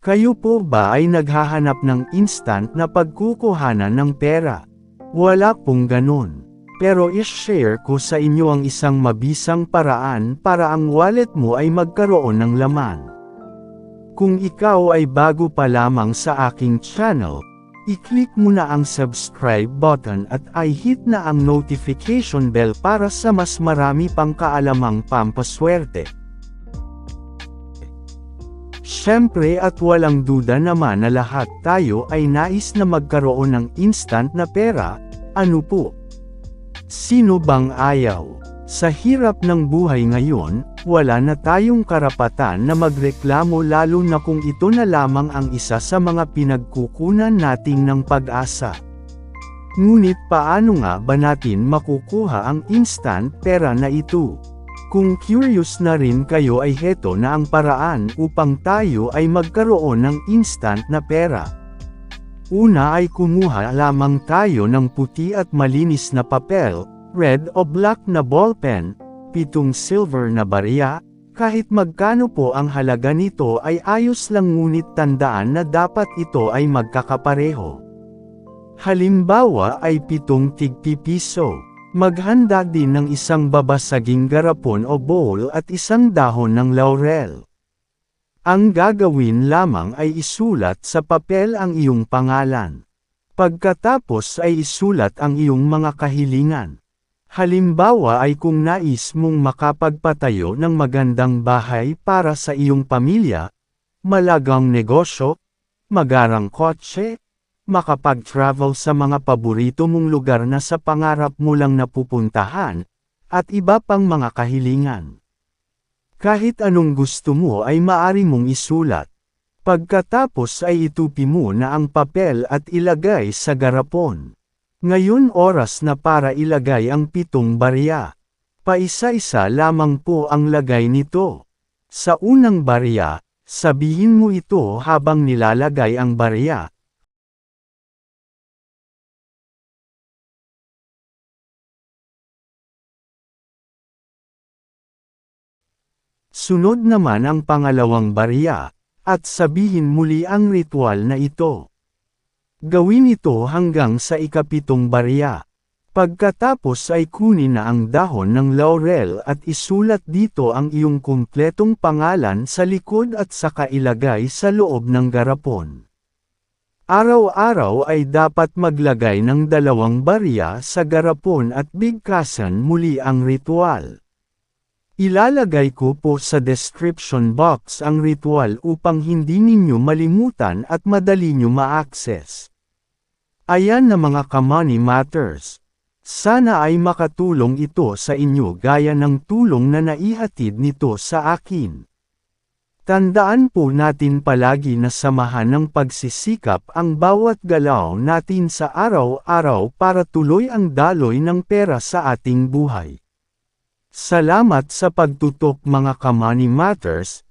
Kayo po ba ay naghahanap ng instant na pagkukuhanan ng pera? Wala pong ganun. Pero is-share ko sa inyo ang isang mabisang paraan para ang wallet mo ay magkaroon ng laman. Kung ikaw ay bago pa lamang sa aking channel, i-click mo na ang subscribe button at i-hit na ang notification bell para sa mas marami pang kaalamang pampaswerte. Siyempre at walang duda naman na lahat tayo ay nais na magkaroon ng instant na pera, ano po? Sino bang ayaw? Sa hirap ng buhay ngayon, wala na tayong karapatan na magreklamo lalo na kung ito na lamang ang isa sa mga pinagkukunan nating ng pag-asa. Ngunit paano nga ba natin makukuha ang instant pera na ito? Kung curious na rin kayo ay heto na ang paraan upang tayo ay magkaroon ng instant na pera. Una ay kumuha lamang tayo ng puti at malinis na papel, red o black na ballpen, pitong silver na barya, kahit magkano po ang halaga nito ay ayos lang ngunit tandaan na dapat ito ay magkakapareho. Halimbawa ay pitong tigpipiso. Maghanda din ng isang babasaging garapon o bowl at isang dahon ng laurel. Ang gagawin lamang ay isulat sa papel ang iyong pangalan. Pagkatapos ay isulat ang iyong mga kahilingan. Halimbawa ay kung nais mong makapagpatayo ng magandang bahay para sa iyong pamilya, malagang negosyo, magarang kotse, makapag-travel sa mga paborito mong lugar na sa pangarap mo lang napupuntahan, at iba pang mga kahilingan. Kahit anong gusto mo ay maari mong isulat. Pagkatapos ay itupi mo na ang papel at ilagay sa garapon. Ngayon oras na para ilagay ang pitong barya. Paisa-isa lamang po ang lagay nito. Sa unang barya, sabihin mo ito habang nilalagay ang barya, Sunod naman ang pangalawang barya, at sabihin muli ang ritual na ito. Gawin ito hanggang sa ikapitong barya. Pagkatapos ay kunin na ang dahon ng laurel at isulat dito ang iyong kumpletong pangalan sa likod at saka ilagay sa loob ng garapon. Araw-araw ay dapat maglagay ng dalawang barya sa garapon at bigkasan muli ang ritual. Ilalagay ko po sa description box ang ritual upang hindi ninyo malimutan at madali nyo ma-access. Ayan na mga ka-money matters. Sana ay makatulong ito sa inyo gaya ng tulong na naihatid nito sa akin. Tandaan po natin palagi na samahan ng pagsisikap ang bawat galaw natin sa araw-araw para tuloy ang daloy ng pera sa ating buhay. Salamat sa pagtutok mga Kamani Matters,